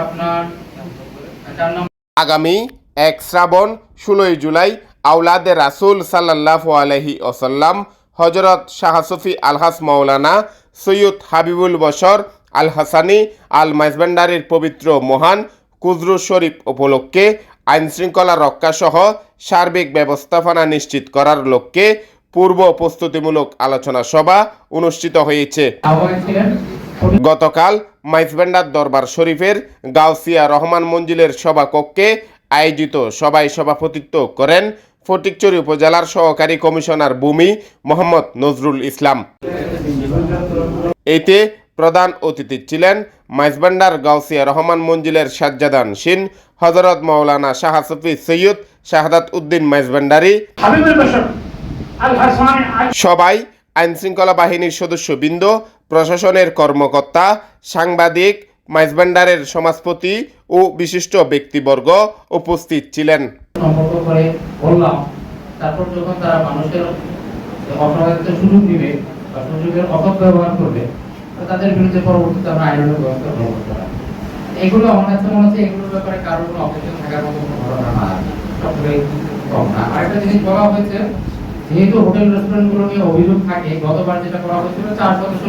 আপনার চার নম্বর আগামী এক শ্রাবণ ষোলোই জুলাই আউলাদে রাসুল সাল্লাহ আলহি ওসাল্লাম হজরত শাহসফি আলহাস মৌলানা সৈয়দ হাবিবুল বশর আল হাসানি আল মাইজবান্ডারির পবিত্র মহান কুজরু শরীফ উপলক্ষে আইনশৃঙ্খলা রক্ষাসহ সার্বিক ব্যবস্থাপনা নিশ্চিত করার লক্ষ্যে পূর্ব প্রস্তুতিমূলক আলোচনা সভা অনুষ্ঠিত হয়েছে। গতকাল মাইজবেন্ডার দরবার শরীফের গাউসিয়া রহমান মঞ্জিলের সভাকক্ষে আয়োজিত সভায় সভাপতিত্ব করেন ফটিকচুরি উপজেলার সহকারী কমিশনার ভূমি মোহাম্মদ নজরুল ইসলাম। এতে প্রধান অতিথি ছিলেন মাইজবান্ডার গাউসিয়া রহমান মঞ্জিলের সাজ্জাদান সিন হজরত মৌলানা শাহ সফি সৈয়দ শাহাদাত উদ্দিন মাইজবান্ডারি সবাই আইনশৃঙ্খলা বাহিনীর সদস্যবৃন্দ, প্রশাসনের কর্মকর্তা, সাংবাদিক, মাইজবান্ডারের সমাজপতি ও বিশিষ্ট ব্যক্তিবর্গ উপস্থিত ছিলেন। সম্পর্ক করে বললাম, তারপর যখন তারা মানুষের সুযোগ দিবে বা সুযোগের অপব্যবহার করবে তাদের বিরুদ্ধে আইনানুগ ব্যবস্থা গ্রহণ করতে এগুলো আমার কাছে মনে হচ্ছে এগুলোর ব্যাপারে কোনো অপেক্ষা থাকার মতো কোনো ঘটনা না। কম না। আরেকটা জিনিস বলা হয়েছে যেহেতু হোটেল রেস্টুরেন্টগুলো নিয়ে অভিযোগ থাকে গতবার যেটা করা হয়েছিল চার সদস্য